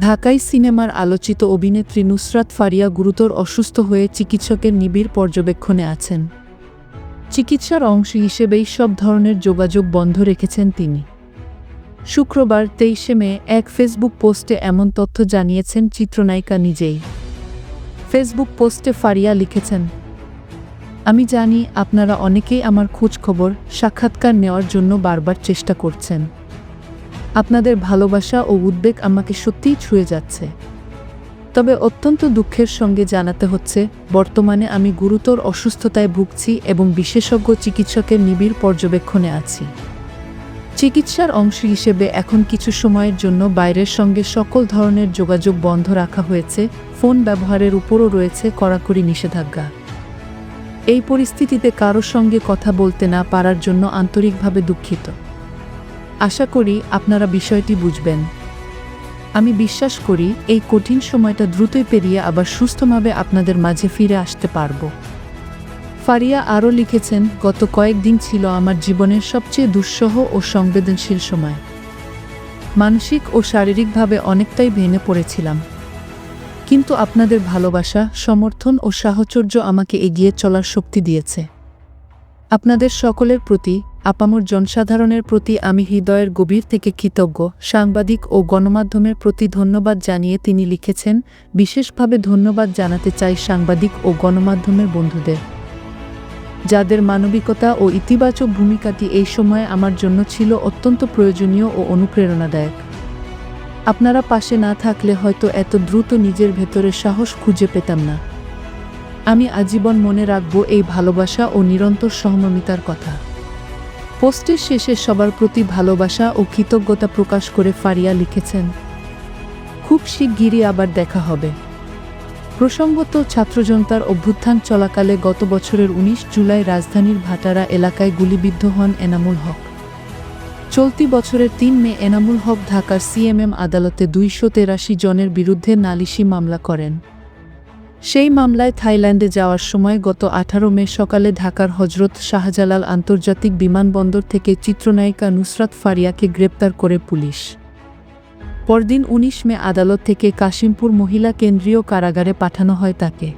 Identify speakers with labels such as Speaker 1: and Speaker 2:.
Speaker 1: ঢাকাই সিনেমার আলোচিত অভিনেত্রী নুসরাত ফারিয়া গুরুতর অসুস্থ হয়ে চিকিৎসকের নিবিড় পর্যবেক্ষণে আছেন। চিকিৎসার অংশ হিসেবেই সব ধরনের যোগাযোগ বন্ধ রেখেছেন তিনি। শুক্রবার তেইশে মে এক ফেসবুক পোস্টে এমন তথ্য জানিয়েছেন চিত্রনায়িকা নিজেই। ফেসবুক পোস্টে ফারিয়া লিখেছেন, আমি জানি আপনারা অনেকেই আমার খোঁজ খবর সাক্ষাৎকার নেওয়ার জন্য বারবার চেষ্টা করছেন। আপনাদের ভালোবাসা ও উদ্বেগ আমাকে সত্যিই ছুঁয়ে যাচ্ছে। তবে অত্যন্ত দুঃখের সঙ্গে জানাতে হচ্ছে, বর্তমানে আমি গুরুতর অসুস্থতায় ভুগছি এবং বিশেষজ্ঞ চিকিৎসকের নিবিড় পর্যবেক্ষণে আছি। চিকিৎসার অংশ হিসেবে এখন কিছু সময়ের জন্য বাইরের সঙ্গে সকল ধরনের যোগাযোগ বন্ধ রাখা হয়েছে, ফোন ব্যবহারের উপরও রয়েছে কড়াকড়ি নিষেধাজ্ঞা। এই পরিস্থিতিতে কারও সঙ্গে কথা বলতে না পারার জন্য আন্তরিকভাবে দুঃখিত। আশা করি আপনারা বিষয়টি বুঝবেন। আমি বিশ্বাস করি এই কঠিন সময়টা দ্রুতই পেরিয়ে আবার সুস্থভাবে আপনাদের মাঝে ফিরে আসতে পারব। ফারিয়া আরও লিখেছেন, গত কয়েকদিন ছিল আমার জীবনের সবচেয়ে দুঃসহ ও সংবেদনশীল সময়। মানসিক ও শারীরিকভাবে অনেকটাই ভেঙে পড়েছিলাম। কিন্তু আপনাদের ভালোবাসা, সমর্থন ও সাহচর্য আমাকে এগিয়ে চলার শক্তি দিয়েছে। আপনাদের সকলের প্রতি আপামর জনসাধারণের প্রতি আমি হৃদয়ের গভীর থেকে কৃতজ্ঞ। সাংবাদিক ও গণমাধ্যমের প্রতি ধন্যবাদ জানিয়ে তিনি লিখেছেন, বিশেষভাবে ধন্যবাদ জানাতে চাই সাংবাদিক ও গণমাধ্যমের বন্ধুদের। যাদের মানবিকতা ও ইতিবাচক ভূমিকাটি এই সময়ে আমার জন্য ছিল অত্যন্ত প্রয়োজনীয় ও অনুপ্রেরণাদায়ক। আপনারা পাশে না থাকলে হয়তো এত দ্রুত নিজের ভেতরে সাহস খুঁজে পেতাম না। আমি আজীবন মনে রাখব এই ভালোবাসা ও নিরন্তর সহমর্মিতার কথা। পোস্টের শেষে সবার প্রতি ভালোবাসা ও কৃতজ্ঞতা প্রকাশ করে ফারিয়া লিখেছেন, খুব শিগগিরই আবার দেখা হবে। প্রসঙ্গত, ছাত্রজনতার অভ্যুত্থান চলাকালে গত বছরের ১৯ জুলাই রাজধানীর ভাটারা এলাকায় গুলিবিদ্ধ হন এনামুল হক। চলতি বছরের তিন মে এনামুল হক ঢাকার সিএমএম আদালতে দুইশো তেরাশি জনের বিরুদ্ধে নালিশি মামলা করেন। সেই মামলায় থাইল্যান্ডে যাওয়ার সময় গত আঠারো মে সকালে ঢাকার হজরত শাহজালাল আন্তর্জাতিক বিমানবন্দর থেকে চিত্রনায়িকা নুসরাত ফারিয়াকে গ্রেপ্তার করে পুলিশ। পরদিন ১৯ মে আদালত থেকে কাশিমপুর মহিলা কেন্দ্রীয় কারাগারে পাঠানো হয় তাকে।